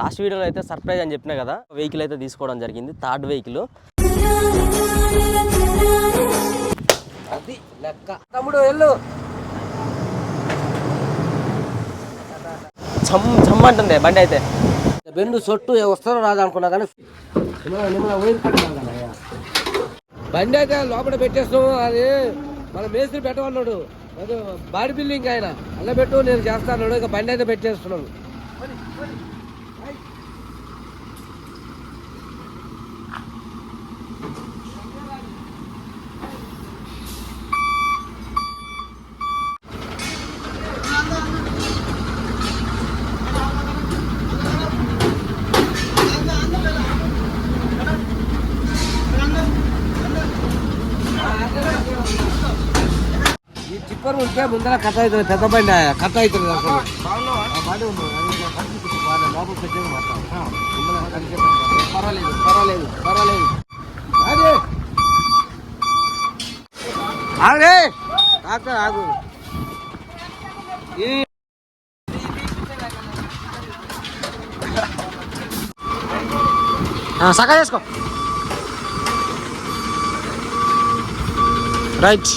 Last వీడియోలో అయితే surprise అని చెప్పినా కదా వెహికల్ అయితే తీసుకోవడం జరిగింది థర్డ్ వెహికల్. అది లెక్క. తమ్ముడు వెళ్ళు. చమ్ చమ్ అంటుంది బండి అయితే. బెండు సొట్టు వస్తారో రాదు అనుకున్నా కానీ. బండి అయితే లోపల పెట్టేస్తాము అది మన మేస్త్రి పెట్టమన్నాడు. అది బాడీ బిల్డింగ్ ఆయన. అలా పెట్టు నేను చేస్తాను ఇక బండి అయితే పెట్టేస్తున్నాను ఈ టిప్పర్ ఉంటే ముందర కట్ అవుతుంది పెద్ద బండి ఆ, కట్ అవుతుంది అసలు. లోపల పెట్టేది మాత్రం పర్వాలేదు పర్వాలేదు పర్వాలేదు. అదే ఆగే. ఆగు ఈ సగా చేసుకో. రైట్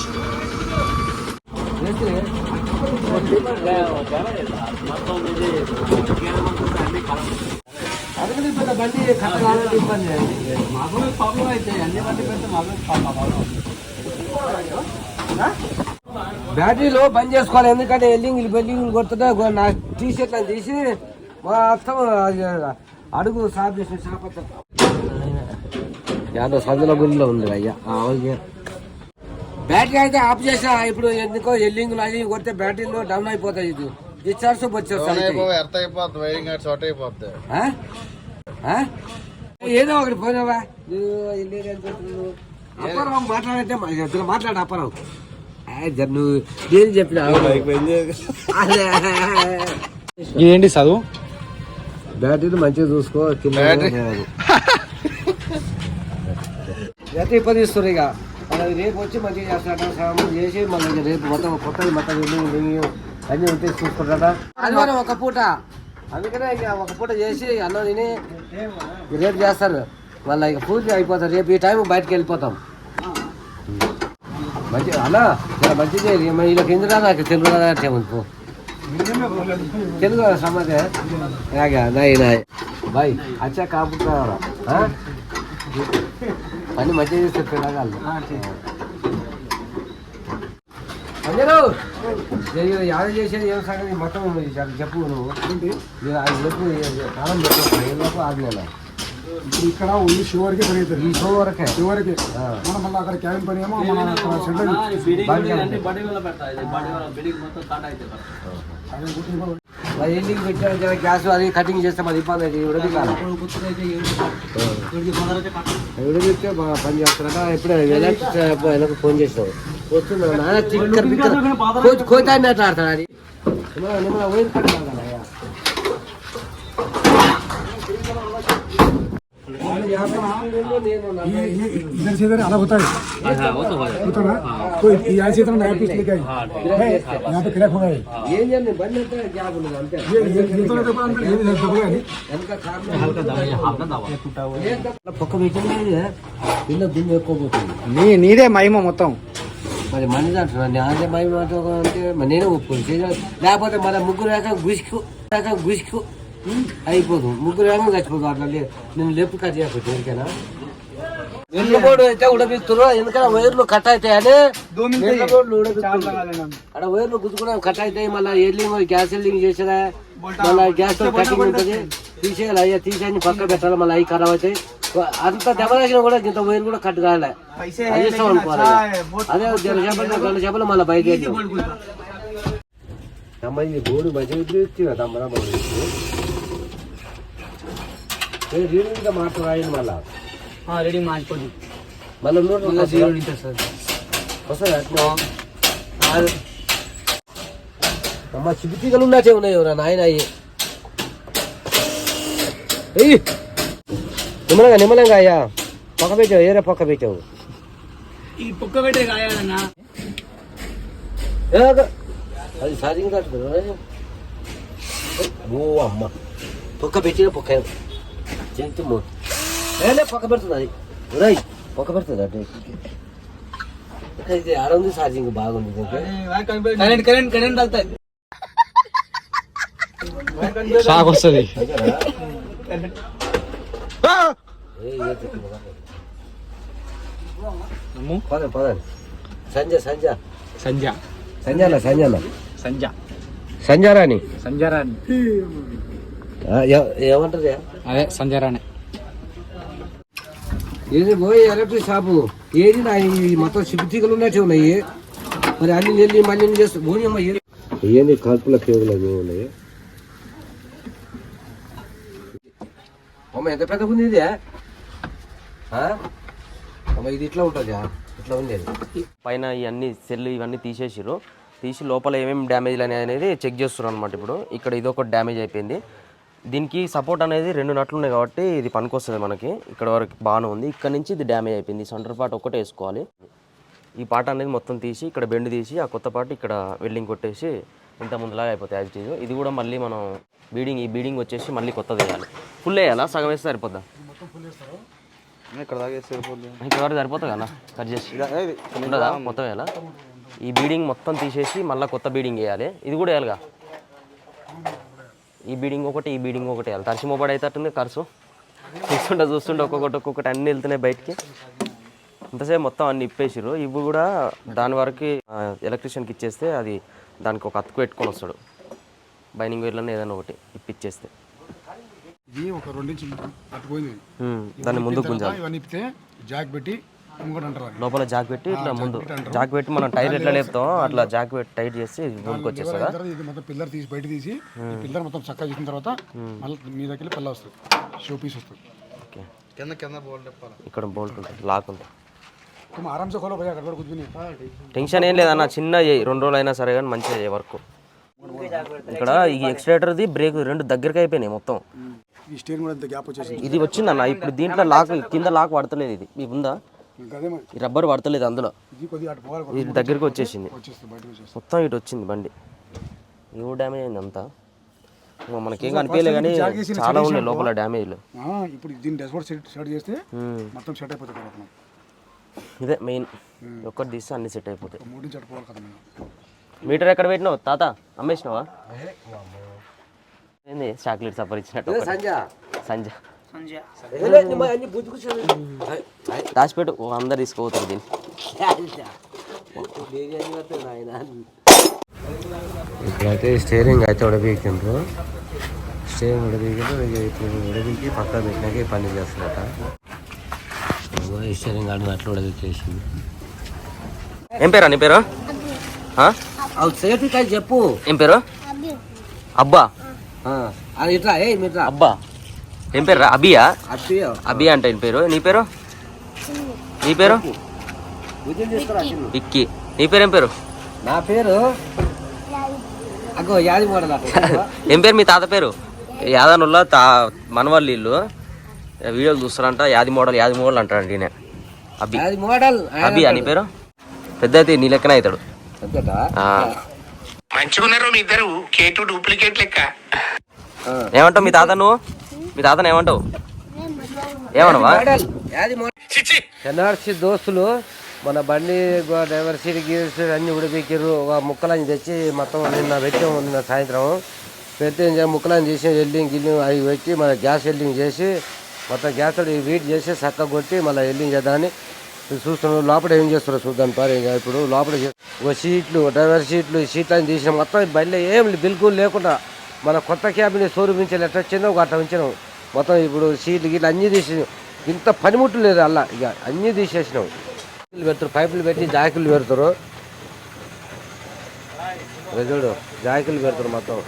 బండి కట్ట కావాలంటే ఇబ్బంది బ్యాటరీలో బంద్ చేసుకోవాలి ఎందుకంటే ఎల్లింగ్ బెల్లింగ్ కొడుతుంటే నా టీ షర్ట్లను తీసి మొత్తం అది అడుగు సాఫ్ చేసిన షాప్ యాదో సందులో గుడిలో ఉంది అయ్యా ఓకే. బ్యాటరీ అయితే ఆఫ్ చేసా ఇప్పుడు ఎందుకో ఎల్లింగ్ అది కొడితే బ్యాటరీలో డౌన్ అయిపోతాయి ఇది. డిశ్చార్జ్ వచ్చేస్తాయి? ఏదో ఒకటి పోయినావా. అప్పారావు మాట్లాడంటే మాట్లాడు అప్పారావు. నువ్వు నేను చెప్పిన? ఏంటి చదువు? బ్యాటరీలు మంచిగా చూసుకో కింద బ్యాటరీ. అయితే ఇబ్బంది ఇక. అలాగే రేపు వచ్చి మంచిగా చేస్తాడ స్నానం చేసి మళ్ళీ రేపు మొత్తం కొత్తది మొత్తం అన్నీ ఉంటే చూసుకుంటాడా ఆదివారం ఒక పూట. అందుకనే ఇక ఒక పూట చేసి అన్నం తిని రేపు చేస్తారు. మళ్ళీ ఇక పూర్తి అయిపోతారు. రేపు ఈ టైం బయటకు వెళ్ళిపోతాం. మంచి అలా చాలా మంచిదే వీళ్ళకి ఎందుకు రాదా తెలుగు రాదా అంటే ఉంటు తెలుగు సమాధే నాయ్ నాయ్. బాయ్ అచ్చా కాపుతారా పని మంచిగా చేస్తారు పిల్లగాళ్ళు అందరూ నేను చేసేది ఏం సంగతి? మొత్తం చెప్పు నువ్వు. నేను ఆయన కాలం పెట్టు ఏం ఆరు నెల ఇప్పుడు ఇక్కడ ఉంది షో వరకే పెరుగుతుంది ఈ షో వరకే? షో వరకే మనం మళ్ళీ అక్కడ క్యాబిన్ పని ఏమో మన సెంటర్ మరి పెట్టిన జర గ్యాస్ అది కటింగ్ చేస్తే మరి ఇబ్బంది అయితే కాదు. బాగా పని చేస్తారట. ఎప్పుడే వెనక్కి ఫోన్ చేసావు వస్తున్నా నాన్న చిక్కర్ బిక్కర్ కోచ్ కోచ్ అని ఆడతాడు అది. కట్టాలి కదా అయ్యా. నేను నా- इधर से इधर अलग होता है होता ना तो यहाँ से इतना नया पीस लेके आई है, यहाँ पे क्रैक हो गया है ఏం చేయండి బండి అయితే గ్యాప్ ఉండదు అంతే ये ये ये तो तो अंदर ये भी दबा है వెనక పక్క పెట్టింది పిల్ల దుమ్ము ఎక్కువ పోతుంది నీ నీదే మహిమ మొత్తం మరి మనిషి అంటున్నాను నాదే భయం అంటే మరి నేనే ఒప్పుకోను చేయాలి. లేకపోతే మన ముగ్గురు ఏక గుసికు ఏక గుసికు అయిపోదు. ముగ్గురు ఏక చచ్చిపోదు. అట్లా లే- నేను లెఫ్ట్ కట్ చేయకపోతే ఎందుకైనా వెళ్ళబోడు అయితే ఉడబిస్తురు ఎందుకంటే వైర్లు కట్ అవుతాయని ఉడబిస్తున్నారు. అక్కడ వైర్లు గుద్దుకున్నా కట్ అవుతాయి. మళ్ళీ ఎర్లింగ్ గ్యాస్ ఎర్లింగ్ చేసినా మళ్ళీ గ్యాస్ కటింగ్ ఉంటుంది. తీసేయాలి. అయ్యా తీసేయని పక్క పెట్టాలి. మళ్ళీ అవి ఖరాబ్ అవుతాయి. అంత దెబ్బ తాకినా కూడా ఇంత వైర్ కూడా కట్ కాలే. అది ఇష్టం అనుకోవాలి అదే జల చేపలు గంట చేపలు మళ్ళీ బయట వేద్దాం. అమ్మ ఇది గోడు మంచిగా ఇచ్చి కదా అమ్మ రీడింగ్ ఇంకా మాట రాయండి మళ్ళా. రెడీ మార్చుకోండి మళ్ళీ నూట వస్తుంది అట్లా. అమ్మ చిపిటీగలు ఉన్నట్టే ఉన్నాయి ఎవరా? నాయన అయ్యి నిమ్మలంగా నిమ్మలంగా అయ్యా. పక్క పెట్టావు ఏరే పక్క పెట్టావు? ఈ పుక్క పెట్టే కాయాలన్నా. అది కట్టుకున్నా ఓ అమ్మ. పొక్క పెట్టిన పొక్క చెంతుము ఏలే పొక్క పెడుతుంది అది. రై పొక్క పెడుతుంది అంటే ఇది ఛార్జింగ్ బాగుంది కరెంట్ కరెంట్ కరెంట్ తగ్గుతుంది షాక్ వస్తుంది. పదండి సంజ సంజ సంజ సంజాన సంజాన సంజ సంజారాని సంజరాని ఏమంటది? అదే సంజరాని ఏది పోయి ఎలక్ట్రిక్ షాపు? ఏది నా ఈ మొత్తం సిపిటీకలు ఉన్నట్టు ఉన్నాయి మరి అన్ని వెళ్ళి మళ్ళీ చేస్తూ భూమి అమ్మ ఏది? కలుపుల కేబుల్ అవి ఉన్నాయి. అమ్మ ఎంత పెద్దగా ఉంది ఇది? ఆ? అమ్మ ఇది ఇట్లా ఉంటుందా ఇట్లా ఉంది పైన ఇవన్నీ సెల్ ఇవన్నీ తీసేసిర్రు. తీసి లోపల ఏమేమి డ్యామేజ్లు అనేది చెక్ చేస్తున్నారు అనమాట ఇప్పుడు. ఇక్కడ ఇది ఒక డ్యామేజ్ అయిపోయింది. దీనికి సపోర్ట్ అనేది రెండు నట్లు ఉన్నాయి కాబట్టి ఇది పనికొస్తుంది మనకి. ఇక్కడ వరకు బాగానే ఉంది. ఇక్కడ నుంచి ఇది డ్యామేజ్ అయిపోయింది. సెంటర్ పార్ట్ ఒకటే వేసుకోవాలి. ఈ పార్ట్ అనేది మొత్తం తీసి ఇక్కడ బెండ్ తీసి ఆ కొత్త పార్ట్ ఇక్కడ వెల్డింగ్ కొట్టేసి ఇంత ముందులాగా అయిపోతాయి యాజ్ ఇట్ ఈజ్ ఇది కూడా మళ్ళీ మనం బీడింగ్ ఈ బీడింగ్ వచ్చేసి మళ్ళీ కొత్తది వేయాలి. ఫుల్ వేయాలా? సగం వేస్తే సరిపోద్దా? ఇక్కడ వరకు సరిపోతుంది కదా? కట్ చేసి. ఉండదా? మొత్తం వేయాలా? ఈ బీడింగ్ మొత్తం తీసేసి మళ్ళీ కొత్త బీడింగ్ వేయాలి. ఇది కూడా వేయాలిగా? ఈ బీడింగ్ ఒకటి ఈ బీడింగ్ ఒకటి. వేయాలి తరిసి మొబైల్ అవుతుంది ఖర్చు. చూస్తుంటే చూస్తుంటే ఒక్కొక్కటి ఒక్కొక్కటి అన్నీ వెళ్తున్నాయి బయటికి. ఇంతసేపు మొత్తం అన్ని ఇప్పేసిర్రు. ఇవి కూడా దాని వరకు ఎలక్ట్రీషియన్కి ఇచ్చేస్తే అది దానికి ఒక అతుకు పెట్టుకొని వస్తాడు. బైనింగ్ వేర్లోనే ఏదైనా ఒకటి ఇప్పిచ్చేస్తే. ఇది ఒక రెండించి అట్టుపోయింది హ్మ్, దాన్ని ముందుకు గుంజాలి. జాక్ పెట్టి. లోపల జాక్ పెట్టి ఇట్లా ముందు జాక్ పెట్టి మనం టైర్ ఎట్లా లేపుతాం అట్లా జాక్ పెట్టి టైట్ చేసి ముందుకు వచ్చేస్తా పిల్లర్ తీసి బయట తీసి పిల్లర్ మొత్తం చక్కగా చేసిన తర్వాత మళ్ళీ మీ దగ్గర వస్తుంది. షో పీస్ వస్తుంది. ఓకే. కింద కింద బోల్ట్ ఇక్కడ బోల్ట్ ఉంటుంది లాక్ ఉంటుంది. టెన్షన్ ఏం లేదన్న చిన్న రెండు రోజులు అయినా సరే కానీ మంచిగా వర్క్. ఇక్కడ ఈ ఎక్స్టరేటర్ది బ్రేక్ రెండు దగ్గరికి అయిపోయినాయి మొత్తం. ఇది వచ్చిందన్న ఇప్పుడు దీంట్లో లాక్ కింద లాక్ పడతలేదు ఇది. ఉందా? ఈ రబ్బర్ పడతలేదు అందులో. ఇది దగ్గరికి వచ్చేసింది. మొత్తం ఇటు వచ్చింది బండి. కూడా డ్యామేజ్ అయింది అంతా. మనకేం కనిపించలే కానీ చాలా ఉన్నాయి లోపల డ్యామేజ్లు. ఆ, ఇప్పుడు దీన్ని డెస్బోర్డ్ సెట్ సెట్ చేస్తే మొత్తం సెట్ అయిపోతుంది. ఇదే మెయిన్ ఒక్కటి తీస్తే అన్ని సెట్ అయిపోతాయి. మీటర్ ఎక్కడ పెట్టినావు? తాత అమ్మేసినావా? ఏంది చాక్లెట్ సఫర్ ఇచ్చినట్టు. సంజ సంజ దాచిపెట్టు అందరు తీసుకోపోతారు దీన్ని. ఇప్పుడైతే స్టీరింగ్ అయితే ఉడబీకిండ్రు. స్టీరింగ్ ఉడబీకిండ్రు ఇప్పుడు ఉడబీకి పక్క పెట్టినాక ఈ పని చేస్తున్నట స్టీరింగ్ ఆడు అట్లా ఉడబీకేసింది. ఏం పేరా నీ పేరు? సేఫ్టీ కాదు చెప్పు ఏం పేరు? అబ్బా. ఇట్లా ఏ ఇట్లా అబ్బా. ఏం పేరు అబియా అత్తి అబి అంటే ఏం పేరు? నీ పేరు? నీ పేరు. విక్కీ. నీ పేరు ఏం పేరు? నా పేరు? ఏం పేరు మీ తాత పేరు? యాదనుల్లా తా మనవాళ్ళు ఇల్లు. వీడియోలు చూస్తారంట యాది మోడల్ యాది మోడల్ అంటాడు ఈయన. అబ్బి యాది మోడల్ అబ్బి అని పేరు. పెద్ద అయితే నీ లెక్కన అవుతాడు. మంచిగున్నారు మీ ఇద్దరు కేటు డూప్లికేట్ లెక్క. ఏమంటావు మీ తాత నువ్వు? మీ తాతను ఏమంటావు? మోడల్ ఎన్ఆర్సీ దోస్తులు మన బండి డ్రైవర్ సీట్ గీర్ సీట్ అన్ని ఉడిపిక్కిర్రు ఒక ముక్కలని తెచ్చి మొత్తం నిన్న పెట్టాము నిన్న సాయంత్రం. పెడితే ఇంకా ముక్కలని చేసి వెల్డింగ్ గిల్లింగ్ అవి పెట్టి మన గ్యాస్ వెల్డింగ్ చేసి మొత్తం గ్యాస్ వీట్ చేసి చక్కగా కొట్టి మళ్ళీ వెల్డింగ్ చేద్దామని చూస్తున్నాం లోపల ఏం చేస్తారో చూద్దాం పారు ఇంకా ఇప్పుడు లోపల ఒక సీట్లు డ్రైవర్ సీట్లు ఈ సీట్లని తీసిన మొత్తం ఈ బండిలో ఏం బిల్కుల్ లేకుండా మన కొత్త క్యాబిన్ షోరూమ్ నుంచి ఎట్లా వచ్చిందో ఒక అట్లా ఉంచినాం. మొత్తం ఇప్పుడు సీట్లు గీట్లు అన్నీ తీసి ఇంత పనిముట్లు లేదు అలా ఇక అన్నీ తీసేసినాం. పెడతారు పైపులు పెట్టి జాకిలు పెడతారు. ఇక చూడు పెడతారు మొత్తం.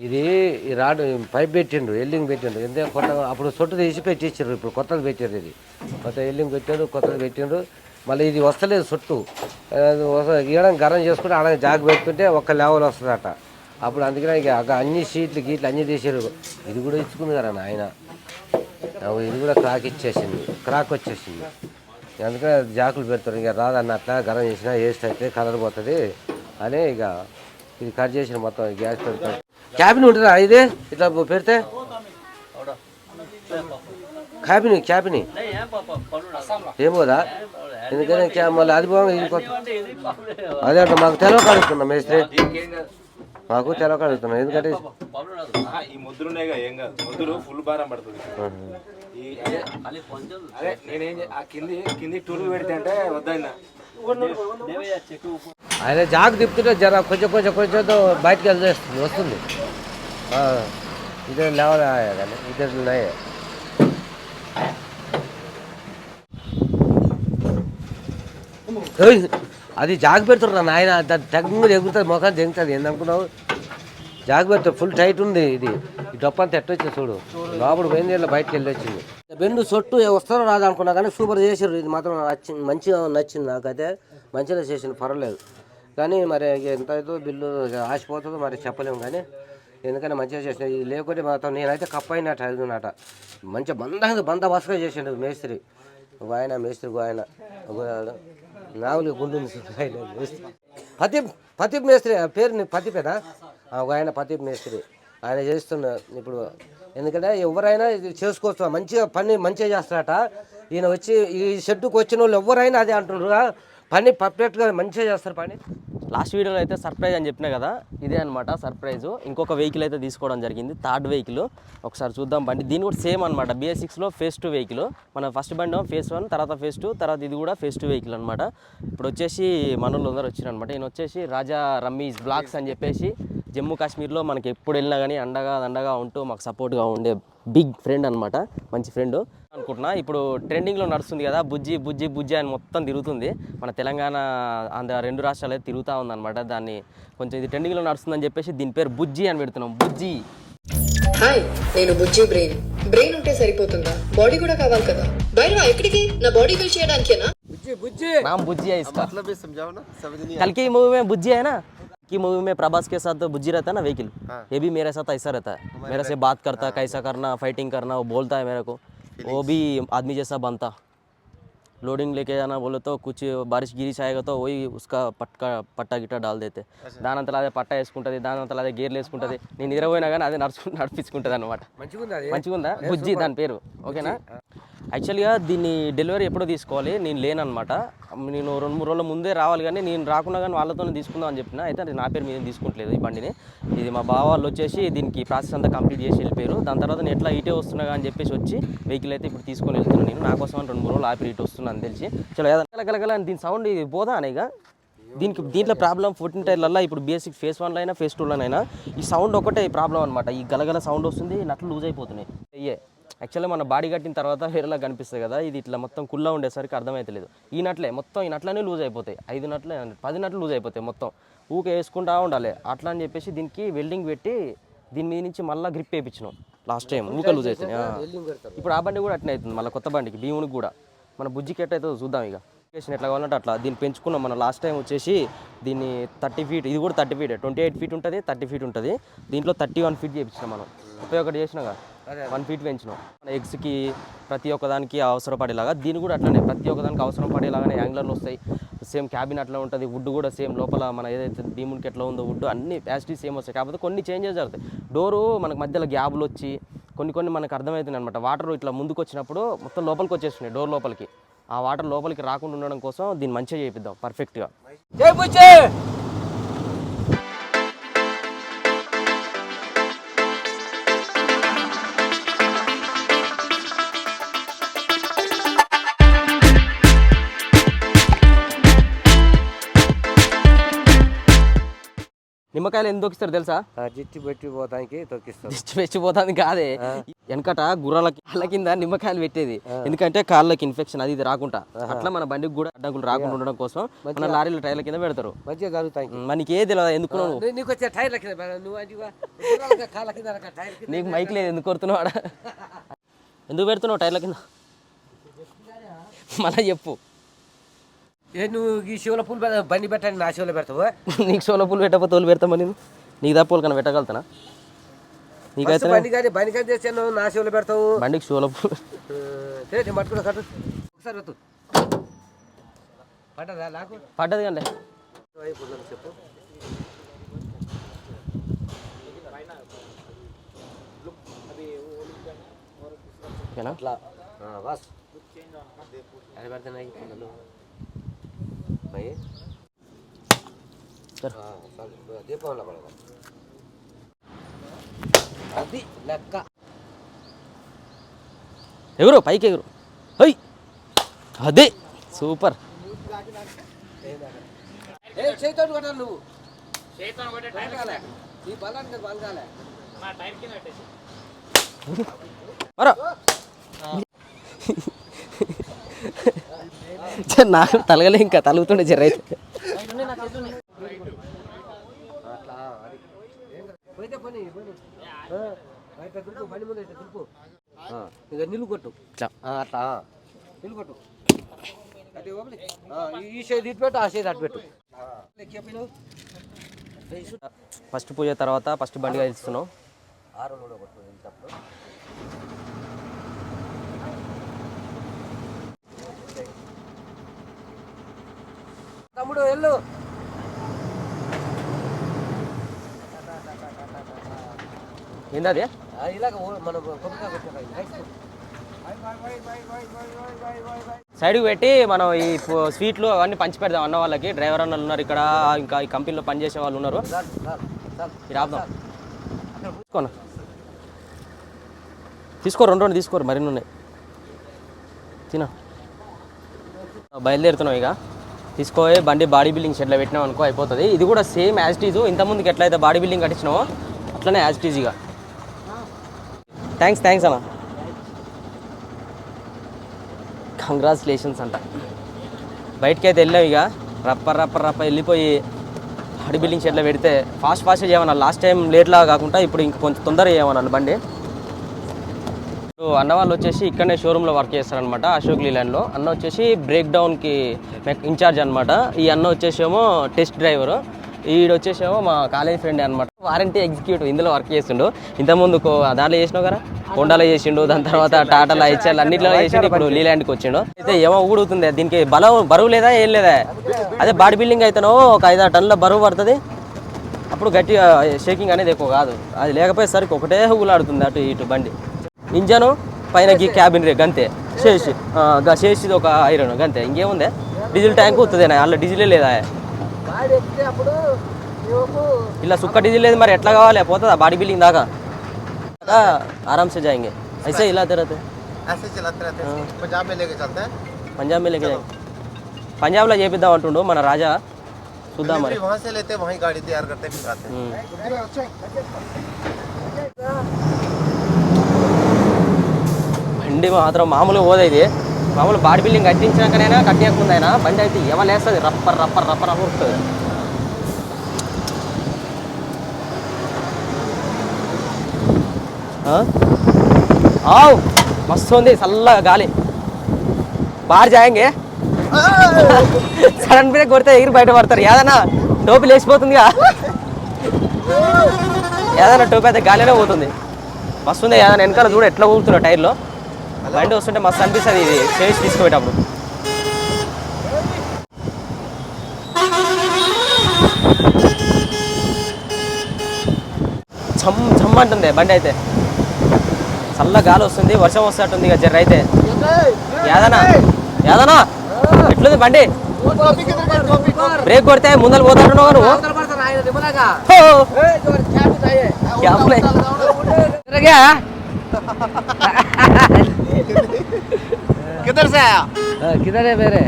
ఇది రాడ్ పైప్ పెట్టిండు ఎల్లింగ్ పెట్టిండు ఎందుకంటే కొత్త అప్పుడు సొట్టు తీసి పెట్టించారు ఇప్పుడు కొత్తది పెట్టారు ఇది. కొత్త ఎల్లింగ్ పెట్టాడు కొత్తది పెట్టిండు మళ్ళీ ఇది వస్తలేదు సొట్టు. వస్త- గీయడం గరం చేసుకుంటే ఆడ జాగ్ పెట్టుకుంటే ఒక్క లెవెల్ వస్తుందట. అప్పుడు అందుకనే ఇక అక్కడ అన్ని సీట్లు గీట్లు అన్నీ తీసారు. ఇది కూడా ఇచ్చుకుంది కదా ఆయన ఇది కూడా క్రాక్ ఇచ్చేసింది. క్రాక్ వచ్చేసింది. అందుకనే జాకులు పెడతారు. ఇక రాదన్న అట్లా గరం చేసినా వేస్ట్ అయితే కలర్ పోతుంది. అని ఇక ఇది కట్ చేసిన మొత్తం గ్యాస్ పెడతారు. క్యాబిన్ ఉంటుందా ఇది? ఇట్లా పెడితే? Cabin cabin. ఏమోదా ఎందుకంటే మళ్ళీ అది బాగుంది ఇది కొత్త అదే అంట మాకు తెలవ అడుగుతున్నాం మేస్త్రి? మాకు తెలవక అడుగుతున్నాం. ఎందుకంటే ఈ ముద్దులు ఉన్నాయిగా ఏం కాదు. ముద్దులు ఫుల్ భారం పడుతుంది. ఈ అదే అదే నేనేం ఆ కింది కింది టూల్ పెడితే అంటే వద్దన్న ఆయన జాగ్ తిప్పుతుంటే జర కొంచెం కొంచెం కొంచెం బయటకు వెళ్ళేస్తుంది వస్తుంది ఆ, ఇదే లేవలే కానీ ఇదే ఉన్నాయి ఏయ్, అది జాగ్ పెడుతున్నా నాయన దాని తగ్గు మీద ఎగురుతుంది మొఖం తెగుతుంది ఏందనుకున్నావు? జాగు పెడుతుంది ఫుల్ టైట్ ఉంది ఇది. ఈ డొప్ప అంతా ఎట్టొచ్చింది చూడు. లోపల పోయింది బయటకు వెళ్ళి వచ్చింది. బెండు సొట్టు వస్తారో రాదు అనుకున్నా కానీ సూపర్ చేసారు ఇది మాత్రం నచ్చింది మంచిగా నచ్చింది నాకైతే. మంచిగా చేసింది పర్వాలేదు. కానీ మరి ఎంత అవుతుందో బిల్లు ఆశపోతుందో మరి చెప్పలేము కానీ ఎందుకంటే మంచిగా చేసిన ఇది లేకుంటే మాత్రం నేనైతే కప్ అయినట్టు అడుగునట మంచిగా బంద బంద బసగా చేసిండు మేస్త్రి. ఒక ఆయన మేస్త్రి ఒక ఆయన. ఒక నావులు గుండు ఆయన మేస్త్రి. పతీప్ పతీప్ మేస్త్రి ఆ పేరు నీ పతీపేనా ఒక ఆయన పతీప్ మేస్త్రి. ఆయన చేస్తున్న ఇప్పుడు ఎందుకంటే ఎవరైనా ఇది చేసుకోవచ్చు. మంచిగా పని మంచిగా చేస్తారట. ఈయన వచ్చి ఈ షెడ్డుకు వచ్చిన వాళ్ళు ఎవరైనా అదే అంటున్నారు పని పర్ఫెక్ట్గా మంచిగా చేస్తారు పని. లాస్ట్ వీడియోలో అయితే సర్ప్రైజ్ అని చెప్పిన కదా ఇదే అనమాట సర్ప్రైజ్. ఇంకొక వెహికల్ అయితే తీసుకోవడం జరిగింది థర్డ్ వెహికల్ ఒకసారి చూద్దాం బండి. దీని కూడా సేమ్ అనమాట బిఎస్ సిక్స్లో ఫేస్ టూ వెహికల్ మన ఫస్ట్ బండి ఫేస్ వన్ తర్వాత ఫేస్ టూ తర్వాత ఇది కూడా ఫేస్ టూ వెహికల్ అనమాట ఇప్పుడు వచ్చేసి మనోళ్ళు అందరూ వచ్చారనమాట ఈయన వచ్చేసి రాజా రమ్మీస్ బ్లాక్స్ అని చెప్పేసి జమ్మూ కాశ్మీర్లో మనకి ఎప్పుడు వెళ్ళినా కానీ అండగా అండగా ఉంటూ మాకు సపోర్ట్గా ఉండే బిగ్ ఫ్రెండ్ అనమాట మంచి ఫ్రెండ్ అనుకుంటున్నా ఇప్పుడు ట్రెండింగ్లో నడుస్తుంది కదా బుజ్జి బుజ్జి బుజ్జి అని మొత్తం తిరుగుతుంది మన తెలంగాణ ఆంధ్ర రెండు రాష్ట్రాలు అయితే తిరుగుతూ ఉందన్నమాట దాన్ని కొంచెం ఇది ట్రెండింగ్లో నడుస్తుందని చెప్పేసి దీని పేరు బుజ్జి అని పెడుతున్నాం బుజ్జి హాయ్ నేను బుజ్జి బ్రెయిన్ బ్రెయిన్ ఉంటే సరిపోతుందా బాడీ కూడా కావాలి కదా బయట ఎక్కడికి నా బాడీ బిల్డ్ చేయడానికేనా బుజ్జి బుజ్జి नाम बुज्जी है इसका कल की मूवी में बुज्जी है ना की मूवी में प्रभास के साथ बुज्जी रहता है ना व्हीकल ये भी मेरे साथ ऐसा रहता है। मेरे से बात करता है कैसा करना फाइटिंग करना वो बोलता है मेरे को। वो भी आदमी जैसा बनता। लोडिंग लेके जाना बोले तो कुछ बारिश गिरिश आएगा तो वही उसका పట్కా పట్టా గిట్ట డాల్ దేతే దాని అంతలా అదే పట్టా వేసుకుంటుంది దాని అంతలా అదే గేర్లు వేసుకుంటుంది నేను నిద్రపోయినా కానీ అదే నడుచు నడిపించుకుంటుంది అనమాట మంచిగా ఉంది అది మంచిగా ఉందా బుజ్జి దాని పేరు ఓకేనా యాక్చువల్గా దీన్ని డెలివరీ ఎప్పుడో తీసుకోవాలి నేను లేనమాట నేను రెండు మూడు రోజుల ముందే రావాలి కానీ నేను రాకుండా కానీ వాళ్ళతోనే తీసుకుందాం అని చెప్పిన అయితే అది నా పేరు మీద తీసుకుంటలేదు ఈ బండిని ఇది మా బావ వాళ్ళు వచ్చేసి దీనికి ప్రాసెస్ అంతా కంప్లీట్ చేసి వెళ్ళిపోయారు దాని తర్వాత నేను ఎట్లా ఇటే వస్తున్నా అని చెప్పేసి వచ్చి వెహికల్ అయితే ఇప్పుడు తీసుకొని వెళ్తున్నాను నేను నా కోసం అని రెండు మూడు రోజులు ఆపి ఇటు వస్తున్నాను తెలిసి. చలో అని దీని సౌండ్ ఇది పోదా అనేగా దీనికి దీంట్లో ప్రాబ్లం ఫోర్టీన్ టైర్లలో ఇప్పుడు బేసిక్ ఫేస్ వన్లో అయినా ఫేస్ టూలోనైనా ఈ సౌండ్ ఒకటే ప్రాబ్లం అనమాట ఈ గలగల సౌండ్ వస్తుంది నట్లు లూజ్ అయిపోతున్నాయి. అయ్యే యాక్చువల్లీ మన బాడీ కట్టిన తర్వాత వేరేలా కనిపిస్తుంది కదా ఇది ఇట్లా మొత్తం కుల్లా ఉండేసరికి అర్థమైతలేదు. ఈ నట్లే మొత్తం ఈ నట్లనే లూజ్ అయిపోతాయి. ఐదు నట్లే పది నట్లు లూజ్ అయిపోతాయి మొత్తం. ఊకే వేసుకుంటా ఉండాలి. అట్లా అని చెప్పేసి దీనికి వెల్డింగ్ పెట్టి దీని మీద నుంచి మళ్ళీ గ్రిప్ వేయించినాం. లాస్ట్ టైం ఊకే లూజ్ అవుతుంది. ఇప్పుడు ఆ బండి కూడా అట్నే అవుతుంది మళ్ళీ కొత్త బండికి భీమునికి కూడా. మన బుజ్జికి ఎట్టయితుందో చూద్దాం ఇక. లొకేషన్ ఎట్లా కావాలంటే అట్లా. దీన్ని పెంచుకున్నాం. మన లాస్ట్ టైం వచ్చేసి దీన్ని థర్టీ ఫీట్ ఇది కూడా thirty feet twenty eight feet ఉంటుంది థర్టీ ఫీట్ ఉంటుంది. దీంట్లో థర్టీ వన్ ఫీట్ చేయించినాం మనం. ముప్పై ఒకటి చేసినాగా వన్ ఫీట్ పెంచినాం. మన ఎగ్స్కి ప్రతి ఒక్కదానికి అవసరపడేలాగా దీన్ని కూడా అట్లనే ప్రతి ఒక్కదానికి అవసరం పడేలాగానే యాంగ్లర్లు వస్తాయి. సేమ్ క్యాబిన్ అట్లా ఉంటుంది వుడ్ కూడా సేమ్ లోపల మన ఏదైతే భీమునికి ఎట్లా ఉందో వుడ్ అన్ని ప్యాసిటీ సేమ్ వస్తాయి. కాకపోతే కొన్ని చేంజెస్ జరుగుతాయి. డోరు మనకు మధ్యలో గ్యాబులు వచ్చి కొన్ని కొన్ని మనకు అర్థమవుతుంది అనమాట వాటర్ ఇట్లా ముందుకు వచ్చినప్పుడు మొత్తం లోపలికి వచ్చేస్తున్నాయి డోర్ లోపలికి. ఆ వాటర్ లోపలికి రాకుండా ఉండడం కోసం దీన్ని మంచిగా చేపిద్దాం పర్ఫెక్ట్గా నిమ్మకాయలు ఎందుకు ఇస్తారు తెలుసా? జిట్టి పెట్టి పోతానికి తొక్కిస్తాం దిష్టి పెచ్చిపోతుంది కాదే. వెనకట గుర్రాలకి కాళ్ళ కింద నిమ్మకాయలు పెట్టేది. ఎందుకంటే కాళ్ళకి ఇన్ఫెక్షన్ అది ఇది రాకుండా. అట్లా మన బండికి కూడా అడ్డంకులు రాకుండా ఉండడం కోసం మన లారీల టైర్ల కింద పెడతారు. మంచిగా జరుగుతాయి. మనకి ఏ తెలియదు ఎందుకు నీకు వచ్చే టైర్ల కింద కాళ్ళ కింద నీకు మైక్ లేదు ఎందుకు కొడుతున్నావు ఎందుకు పెడుతున్నావు టైర్ల కింద? మళ్ళీ చెప్పు. ఏ నువ్వు ఈ శివుల పూలు బండి పెట్టండి నా శివులు పెడతావు నీకు శివుల పూలు పెట్టకపోతే తోలు పెడతామని నేను నీకు తప్ప కన్నా పెట్టగలుగుతానా? నీకైతే బండి కానీ బండి కానీ చేసాను నా శివులు పెడతావు. బండికి శివుల పూలు సరే మట్టుకున్నా ఒకసారి వద్దు పడ్డదా? నాకు పడ్డది కండి చెప్పు అట్లా. అది పెడతాయి పడదాం. అది లెక్క. ఎగురు పైకి ఎగురు. హై. అదే. సూపర్. ఏ చేతితో కొట్టాలి నువ్వు. బలగాలే మరో. కాదు. అయితే అయితే దులుపు ఆ, ఇక కొట్టు ఇట్లా. ఆ, అట్లా కొట్టు ఈ- ఇటు పెట్టు ఆ అటు పెట్టు ఫస్ట్ పూజ తర్వాత ఫస్ట్ బండిగా ఇస్తున్నావు ఆరు మూడు కొట్టు తమ్ముడు వెళ్ళు. ఆ, ఇలాగ మనం సైడ్కి పెట్టి మనం ఈ స్వీట్లు అవన్నీ పంచి పెడదాం అన్న వాళ్ళకి. డ్రైవర్ అన్నలు ఉన్నారు ఇక్కడ ఇంకా ఈ కంపెనీలో పనిచేసే వాళ్ళు ఉన్నారు. తీసుకోనా. తీసుకో రెండు రెండు తీసుకోరు మరిన్ని ఉన్నాయి. తిన. బయలుదేరుతున్నాం ఇక. తీసుకోయి బండి బాడీ బిల్డింగ్ షెడ్లో పెట్టినాం అనుకో అయిపోతుంది. ఇది కూడా సేమ్ యాజ్ టీజ్ ఇంతకుముందుకు ఎట్లయితే బాడీ బిల్డింగ్ కట్టించినామో అట్లనే యాజ్ టీజీగా ఇక. థ్యాంక్స్ థ్యాంక్స్ అన్న. కంగ్రాచులేషన్స్ అంట. బయటకి అయితే వెళ్ళాం ఇక. రప్ప రప్ప రప్ప వెళ్ళిపోయి బాడీ బిల్డింగ్ షెడ్లో పెడితే ఫాస్ట్ ఫాస్ట్గా చేయమన్నారు. లాస్ట్ టైం లేట్లా కాకుండా ఇప్పుడు ఇంక కొంచెం తొందరగా చేయమన్నారు బండి. అన్న వాళ్ళు వచ్చేసి ఇక్కడనే షోరూంలో వర్క్ చేస్తారనమాట అశోక్ లీలాండ్లో. అన్న వచ్చేసి బ్రేక్ డౌన్కి ఇన్ఛార్జ్ అనమాట ఈ అన్న వచ్చేసేమో టెస్ట్ డ్రైవర్ ఈడు వచ్చేసేమో మా కాలేజ్ ఫ్రెండ్ అనమాట వారంటీ ఎగ్జిక్యూటివ్ ఇందులో వర్క్ చేస్తుండు. ఇంతకుముందు దాంట్లో చేసినావు కదా? కొండలో చేసిండు దాని తర్వాత టాటాలో హెచ్ఎల్ అన్నిట్లో చేసిండు ఇప్పుడు లీలాండ్కి వచ్చిండు. అయితే ఏమో ఊడుతుంది దీనికి బలం బరువు లేదా ఏం లేదా? అదే బాడీ బిల్డింగ్ అయితేనో ఒక ఐదారు టన్నుల బరువు పడుతుంది. అప్పుడు గట్టిగా షేకింగ్ అనేది ఎక్కువ కాదు. అది లేకపోయేసరికి ఒకటే ఊగులాడుతుంది అటు ఇటు బండి. ఇంజను పైన గీ క్యాబిన్ రే గంతే చేసి చేసిది ఒక ఐరన్ గంతే ఇంకేముంది డీజిల్ ట్యాంక్ వస్తుంది అలా డీజిలే లేదా ఇలా సుక్క డీజిల్ లేదు మరి ఎట్లా కావాలి పోతుందా బాడీ బిల్డింగ్ దాకా దాకా ఆరామ్సే జాయింగే ऐसे ఇలా తిరగతే ऐसे चलाते रहते हैं पंजाब में लेके चलते हैं పంజాబ్ మీద లేకే పంజాబ్లో చేపిద్దాం అంటుండు మన రాజా చూద్దాం మరి वहाँ से लेते हैं वहीं गाड़ी तैयार करते हैं फिर आते हैं ఉమ్. బండి మాత్రం మామూలుగా పోదు ఇది. మామూలు బాడీ బిల్డింగ్ కట్టించాకనైనా కట్టేయకుందైనా బండి అయితే ఎవలేస్తుంది రప్పర్ రప్పర్ రప్పర్ రప్పర్ వస్తుంది ఆవు! మస్తు ఉంది చల్లగా గాలి. బాగా జాయంగే సడన్ బ్రేక్ కొడితే ఎగిరి బయట పడతారు. ఏదైనా టోపీ లేచిపోతుందిగా. ఏదైనా టోపీ అయితే గాలిలో పోతుంది. మస్తు ఉంది ఏదైనా వెనకాల చూడ ఎట్లా కూర్చున్నా టైర్లో. బండి వస్తుంటే మస్తు అనిపిస్తుంది ఇది. చేసి తీసుకుపోయేటప్పుడు. ఛమ్ ఛమ్ అంటుంది బండి అయితే. చల్ల గాలి వస్తుంది వర్షం వస్తున్నట్టుంది ఇక జర్ర అయితే. ఏదనా ఏదనా ఎట్లుంది బండి? బ్రేక్ కొడితే ముందర పోతాడున్నావు నువ్వు? హో! किधर से आया? हाँ, किधर है मेरे?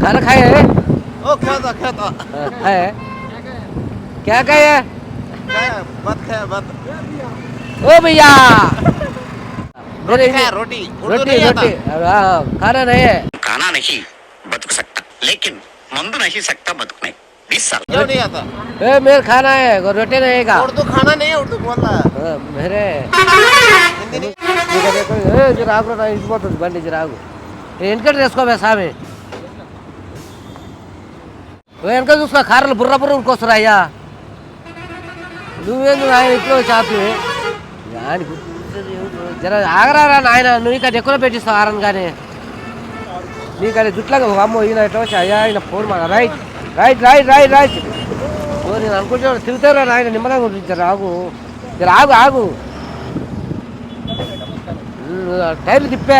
खाना खाए है? ओ हाँ, क्या था क्या खाता है? क्या कहे खाया मत खाया मत। ओ भैया! रोटी खाया रोटी। रोटी रोटी। हाँ, खाना नहीं है। खाना नहीं बदक सकता लेकिन मंद नहीं सकता बदक बदकने। बीस साल। क्यों नहीं आता? ए, मेरे खाना है रोटी नहीं रहेगा उर्दू खाना नहीं है उर्दू बोल रहा है मेरे हिंदी नहीं రాకుండా देखो, ఏ, ఇంటిపోతుంది బండి ఇది ఆగు వెనకటి చేసుకోవే స్వామి. వెనక చూసుకో కార్లు బుర్ర బుర్ర ఉరికొస్తారు అయ్యా. నువ్వేందు ఆయన ఇంట్లో చాపి? ఆయన జర ఆగరారా నాయన నువ్వు ఇక్కడ ఎక్కువ పెట్టిస్తావు ఆరని కానీ. నీకు అది జుట్లాగా అమ్మో ఈయన ఎట్లా వచ్చి అయ్యా ఆయన ఫోన్ మా right right right right right. ఓ నేను అనుకుంటున్నాను తిరుగుతారా నాయన నిమ్మలంగా ఉంటుంది రాగు. ఆగు జర ఆగు ఆగు. टायर दिपे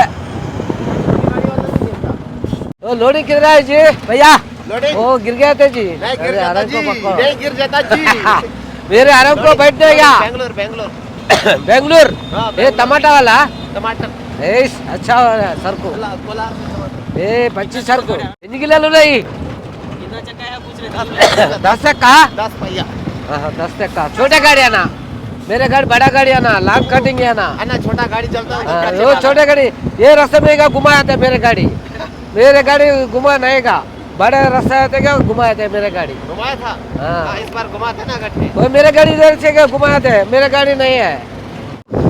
ओ लोडिंग गिर रहा है जी। भैया ओ गिर गया थे जी। नहीं गिर जाता जी नहीं गिर जाता जी। मेरे आराम को बैठ दे क्या बेंगलोर बेंगलोर? हाँ, बेंगलोर ये टमाटर वाला? टमाटर। अच्छा सर को। ए पच्चीस सर को। इतनी किलो लो नहीं। दस तक का दस भैया। हाँ, हाँ, दस तक का छोटा गाड़ी ना? मेरे घर बड़ा गाड़ी आना लाभ कटेंगे आना ना। छोटा गाड़ी चलता है हाँ, वो छोटे गाड़ी ये रास्ते में का घुमा आता है मेरे गाड़ी। मेरे गाड़ी घुमा नहीं का बड़े रास्ता आते क्या घुमाए थे मेरे गाड़ी। घुमाया था? आ, इस बार घुमाते ना गट्ठे वो मेरे गाड़ी इधर से क्या घुमाए थे मेरे गाड़ी नहीं है।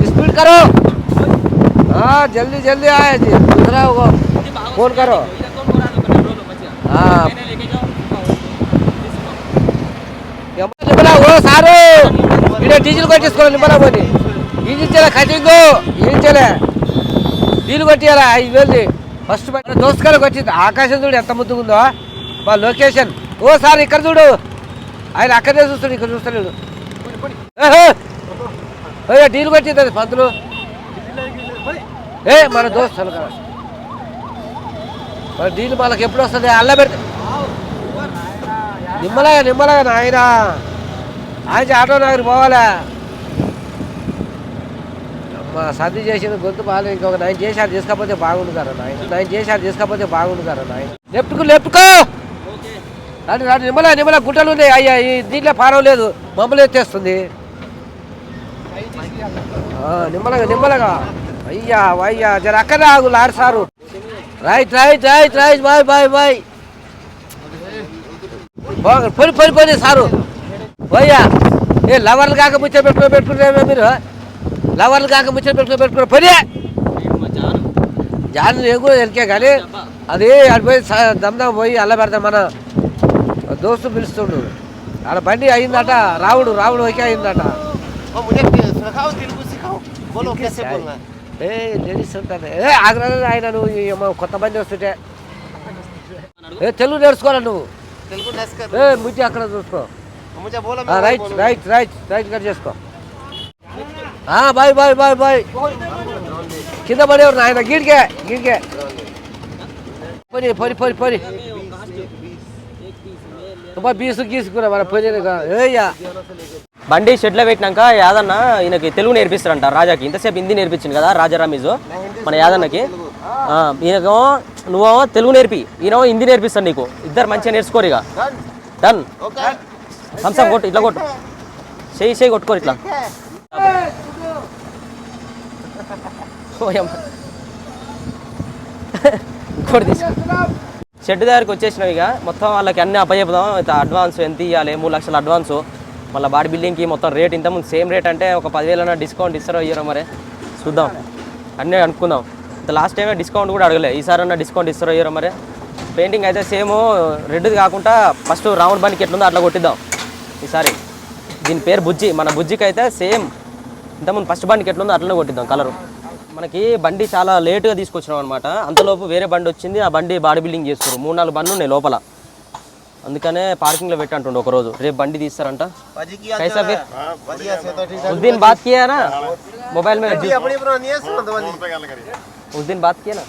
स्पीड करो। हाँ जल्दी जल्दी आए जी। दूसरा होगा फ़ोन करो। हाँ। वो सारो? ఇక్కడ డీజిల్ నిమ్మల పోని. ఈజించలే కటింగ్ ఈజించలే డీజిల్ కొట్టియాలా? ఐదు వేలు ఫస్ట్ దోస్తకాలకు వచ్చింది ఆకాశం చూడు ఎంత ముద్దుగుందో. మా లొకేషన్. ఓ సార్ ఇక్కడ చూడు. ఆయన అక్కడే చూస్తాడు ఇక్కడ చూస్తాడు డీల్ కొట్టింది అది పంతులు. ఏ మన దోస్తులు కదా. మన డీల్ మనకి ఎప్పుడు వస్తుంది? అల్ల పెడితే నిమ్మలగా నిమ్మలగా నాయన. ఆయన ఆటో నగర్ పోవాలా? మా సర్ది చేసిన గొంతు బాగాలేదు. ఇంకొక నైన్ చేశారు తీసుకపోతే బాగుండు కదా నాయన. నైన్ చేశారు తీసుకపోతే బాగుండు కదా నాయన. లెఫ్ట్కు లెఫ్ట్కో రాడు రాడు నిమ్మల నిమ్మల గుట్టలు ఉన్నాయి. అయ్యా ఈ దీంట్లో పారవలేదు మమ్మల్ని ఎత్తేస్తుంది. నిమ్మలగా నిమ్మలగా. అయ్యా అయ్యా జర అక్కడే ఆగు లాడు sir. Right right right right bye bye bye. బాగా పని పని పని సారు. ఓయ్యా ఏ లవర్లు కాక ముచ్చ పెట్టుకో పెట్టుకుంటే మీరు? లవర్లు కాక ముచ్చ పెట్టుకో పెట్టుకున్న పని? జాను ఎగు ఎరికే కానీ అది అడిపోయి దమ్దం పోయి అల్ల పెడతాం మన దోస్తు పిలుస్తుండు. ఆడ బండి అయిందట రావుడు రావుడు ఓకే అయిందట. ఏ లేడీస్ ఉంటాను ఏ ఆగ్రా ఆయన నువ్వు కొత్త బండి వస్తుంటే. ఏ తెలుగు నేర్చుకోరా నువ్వు? ఏ ముద్దు అక్కడ చూసుకో. Right right right right cut చేసుకో. Bye bye bye bye. కింద పడేవారు నాయన గీడికే గీడికే. పని పని పని పని. బీసు గీసుకురా మన పని ఏయ్యా. బండి షెడ్లో పెట్టినాక యాదన్న ఈయనకి తెలుగు నేర్పిస్తారంట రాజాకి. ఇంతసేపు హిందీ నేర్పించింది కదా రాజా రమీజు మన యాదన్నకి. ఈయనకేమో నువ్వేమో తెలుగు నేర్పి ఈయనేమో హిందీ నేర్పిస్తాను నీకు. ఇద్దరు మంచిగా నేర్చుకోరు ఇక. డన్ హంసం కొట్టు ఇట్లా కొట్టు. చేయి చేయి కొట్టుకోరు ఇట్లా. ఇంకోటి తీసుకో. షెడ్ దగ్గరికి వచ్చేసినావు ఇక. మొత్తం వాళ్ళకి అన్ని అప్పచెప్దాం ఇంత అడ్వాన్స్ ఎంత ఇవ్వాలి మూడు లక్షల అడ్వాన్స్ మళ్ళీ బాడీ బిల్డింగ్కి మొత్తం రేట్ ఇంతకుముందు సేమ్ రేట్ అంటే ఒక పదివేలన్నా డిస్కౌంట్ ఇస్తారో ఇయ్యారో మరి. చూద్దాం. అన్నీ అనుకుందాం. ఇంత లాస్ట్ టైమే డిస్కౌంట్ కూడా అడగలే. ఈసారన్నా డిస్కౌంట్ ఇస్తారో ఇయ్యారో మరి. పెయింటింగ్ అయితే సేమ్ రెడ్ది కాకుండా ఫస్ట్ రౌండ్ బండికి ఎట్లుందో అట్లా కొట్టిద్దాం. ఈసారి దీని పేరు బుజ్జి మన బుజ్జికి అయితే సేమ్ ఇంతకుముందు ఫస్ట్ బండికి ఎట్లుందో అట్లనే కొట్టిద్దాం కలరు మనకి బండి చాలా లేటుగా తీసుకొచ్చినాం అనమాట అంతలోపు వేరే బండి వచ్చింది ఆ బండి బాడీ బిల్డింగ్ చేస్తారు మూడు నాలుగు బండ్లు ఉన్నాయి లోపల అందుకనే పార్కింగ్లో పెట్టంటుండే ఒకరోజు రేపు బండి తీస్తారంట కైసా బాత్ కియానా మొబైల్ మీద ఉస్దీన్ బాత్ కియానా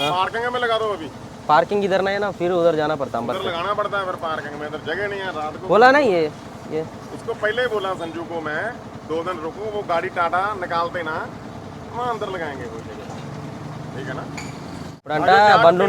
पार्किंग में लगा दो अभी। पार्किंग इधर नहीं है ना फिर उधर जाना पड़ता है लगाना पड़ता है फिर पार्किंग में इधर जगह नहीं है रात को। बोला ना ये ये। उसको पहले ही बोला संजू को मैं दो दिन रुकू वो गाड़ी टाटा निकालते ना वहाँ अंदर लगाएँगे कोई जगह। ठीक है ना? ఇప్పుడంట బండ్లు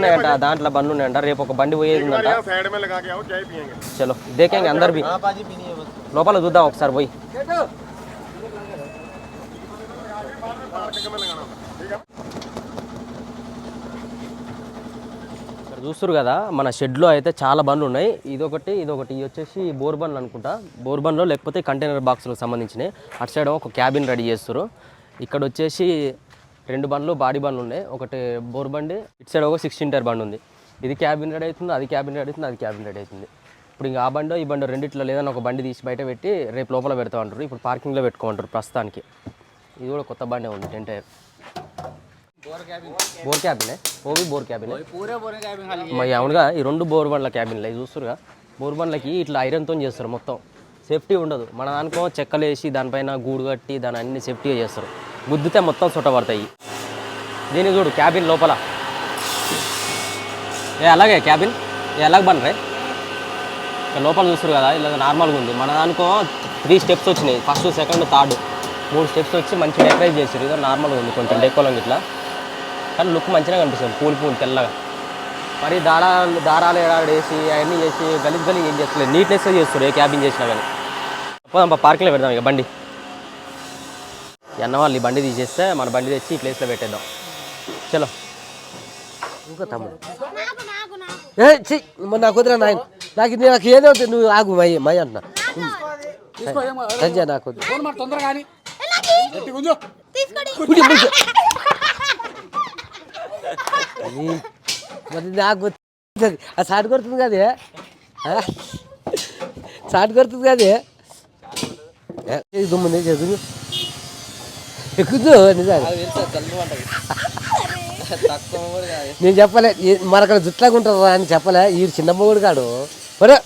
చూస్తారు కదా మన షెడ్లో అయితే చాలా బండ్లు ఉన్నాయి. ఇదొకటి ఇదొకటి. ఇది వచ్చేసి బోర్ బండ్లు అనుకుంటా. బోర్ బండ్లో లేకపోతే కంటైనర్ బాక్స్లకు సంబంధించినవి. అటు సైడ్ ఒక క్యాబిన్ రెడీ చేస్తారు ఇక్కడ వచ్చేసి రెండు బండ్లు బాడీ బండ్లు ఉన్నాయి. ఒకటి బోర్ బండి ఇటు సైడ్ ఒక సిక్స్టీన్ టైర్ బండి ఉంది. ఇది క్యాబిన్ రెడీ అవుతుంది అది క్యాబిన్ రెడీ అవుతుంది అది క్యాబిన్ రెడీ అవుతుంది. ఇప్పుడు ఇంకా ఆ బండి ఈ బండి రెండిట్లో లేదని ఒక బండి తీసి బయట పెట్టి రేపు లోపల పెడతా ఉంటారు. ఇప్పుడు పార్కింగ్లో పెట్టుకోమంటారు ప్రస్తుతానికి. ఇది కూడా కొత్త బండే ఉంది టెన్ టైర్ బోర్ క్యాబినే. ఓవి బోర్ క్యాబిన్? మా ఈ రెండు బోర్ బండ్ల క్యాబిన్లే ఇవి చూస్తురుగా. బోర్ బండ్లకి ఇట్లా ఐరన్తో చేస్తారు మొత్తం. సేఫ్టీ ఉండదు. మన దానికో చెక్కలు వేసి దానిపైన గూడు కట్టి దాని అన్ని సేఫ్టీగా చేస్తారు. గుద్దితే మొత్తం చుట్టబడతాయి దీన్ని చూడు క్యాబిన్ లోపల. ఏ అలాగే క్యాబిన్? ఏ ఎలాగ బండ్రే? లోపల చూస్తారు కదా ఇలా నార్మల్గా ఉంది. మన దానికో త్రీ స్టెప్స్ వచ్చినాయి. ఫస్ట్ సెకండ్ థర్డ్ మూడు స్టెప్స్ వచ్చి మంచి డెకరేజ్ చేశారు ఇదో నార్మల్గా ఉంది కొంచెం డెకోలం ఇట్లా. కానీ లుక్ మంచిగా కనిపిస్తుంది. పూలు పూలు తెల్లగా. మరి దారాలు దారాలు ఏడాడేసి అవన్నీ చేసి గలీజ్ గలీజ్ ఏం చేస్తలేదు. నీట్నెస్ చేస్తారు ఏ క్యాబిన్ చేసినా కానీ. పోదాం పార్కింగ్లో పెడదాం ఇక బండి. ఈ అన్న వాళ్ళు ఈ బండి తీసేస్తే మన బండి తెచ్చి ఈ ప్లేస్లో పెట్టేద్దాం. చలో. ఇంకో తమ్ముడు. ఏ చి నాకు నాయన. నాకు ఇది నాకు ఏదో నువ్వు ఆగు మై మై అంటున్నా సంజయ్ నాకు మరి నాకు గుర్తుంది ఆ సాటి కొడుతుంది కదే? సాటి కొడుతుంది కదే? దుమ్ముంది చదువు ఎక్కుదు నిజాలు. నేను చెప్పలే మనక్కడ జుట్లాగా ఉంటారా అని చెప్పలే ఈ చిన్న మొగుడు కాడు. ఒరే